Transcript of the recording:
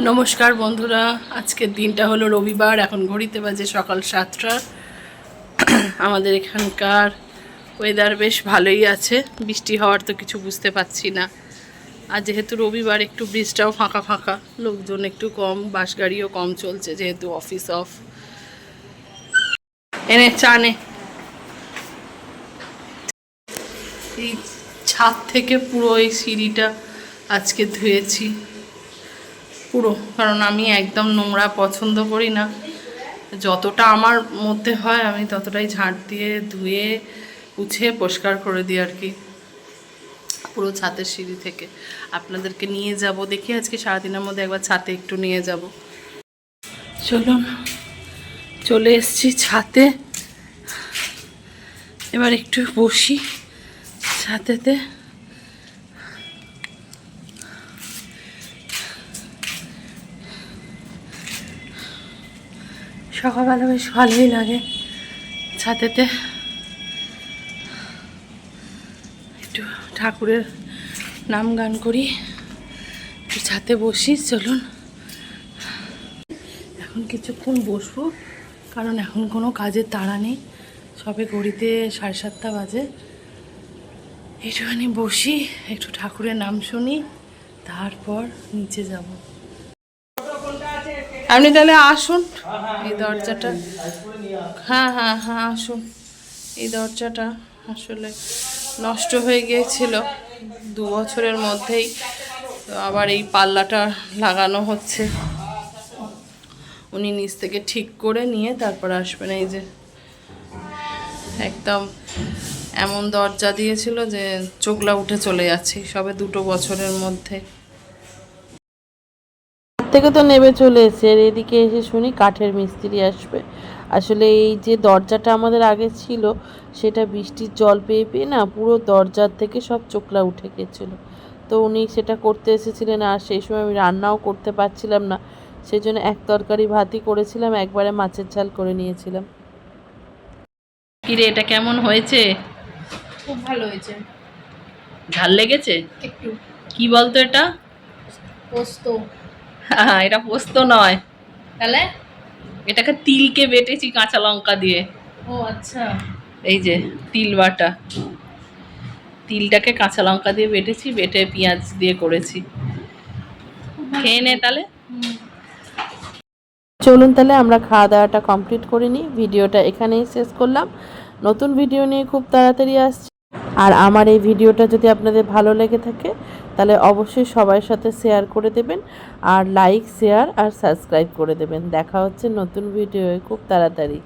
নমস্কার বন্ধুরা, আজকের দিনটা হলো রবিবার, এখন ঘড়িতে বাজে সকাল সাতটা। আমাদের এখানকার ওয়েদার বেশ ভালোই আছে, বৃষ্টি হওয়ার তো কিছু বুঝতে পারছি না। আর যেহেতু রবিবার একটু ব্রিজটাও ফাঁকা ফাঁকা, লোকজন একটু কম, বাস গাড়িও কম চলছে, যেহেতু অফিস অফ এনে, চা নে। এই ছাদ থেকে পুরো এই সিঁড়িটা আজকে ধুয়েছি। পুরো, কারণ আমি একদম নোংরা পছন্দ করি না। যতটা আমার মধ্যে হয়, আমি ততটাই ঝাঁট দিয়ে ধুয়ে উছে পরিষ্কার করে দিই আর কি। পুরো ছাতের সিঁড়ি থেকে। আপনাদেরকে নিয়ে যাব, দেখি আজকে সারাদিনের মধ্যে একবার ছাতে একটু নিয়ে যাব। চলুন, চলে এসছি ছাতে। এবার একটু বসি ছাতেতে। সকালবেলা বেশ ভালোই লাগে। ছাতেতে একটু ঠাকুরের নাম গান করি। একটু ছাতে বসি, চলুন। এখন কিছুক্ষণ বসবো, কারণ এখন কোনো কাজের তাড়া নেই। সবে ঘড়িতে সাড়ে সাতটা বাজে। একটুখানি বসি, একটু ঠাকুরের নাম শুনি, তারপর নিচে যাব। আপনি তাহলে আসুন। এই দরজাটা। হ্যাঁ হ্যাঁ হ্যাঁ আসুন। এই দরজাটা আসলে নষ্ট হয়ে গিয়েছিল দু বছরের মধ্যেই। তো আবার এই পাল্লাটা লাগানো হচ্ছে। উনি নিচ থেকে ঠিক করে নিয়ে তারপর আসবেন। এই যে একদম এমন দরজা দিয়েছিল যে চোখলা উঠে চলে যাচ্ছে। সবে দুটো বছরের মধ্যে। থেকে তো নেবে চলে এসেছে। আর এদিকে এসে শুনি কাঠের মিস্ত্রি আসবে। আসলে এই যে দরজাটা আমাদের আগে ছিল সেটা বৃষ্টির জল পেয়ে পেয়ে না পুরো দরজার থেকে সব চোখলা উঠে গেছিল। তো উনি সেটা করতে এসেছিলেন আর সেই সময় আমি রান্নাও করতে পারছিলাম না। সেই জন্য এক তরকারি ভাতই করেছিলাম একবারে মাছের ঝাল করে নিয়েছিলাম। কিরে এটা কেমন হয়েছে? খুব ভালো হয়েছে। ঝাল লেগেছে? একটু। কি বলতো এটা? পোস্ত। হ্যাঁ এটা পোস্ত নয়। তাহলে এটাকে তিলকে বেটেছি কাঁচা লঙ্কা দিয়ে। ও আচ্ছা। এই যে তিল বাটা। তিলটাকে কাঁচা লঙ্কা দিয়ে বেটেছি বেটে পেঁয়াজ দিয়ে করেছি। খেয়ে নে তাহলে। চলুন তাহলে আমরা খাওয়া দাওয়াটা কমপ্লিট করে নিই। ভিডিওটা এখানেই শেষ করলাম। নতুন ভিডিও নিয়ে খুব তাড়াতাড়ি আসছি। আর আমার এই ভিডিওটা যদি আপনাদের ভালো লেগে থাকে তাহলে অবশ্যই সবার সাথে শেয়ার করে দেবেন আর লাইক শেয়ার আর সাবস্ক্রাইব করে দেবেন। দেখা হচ্ছে নতুন ভিডিও খুব তাড়াতাড়ি।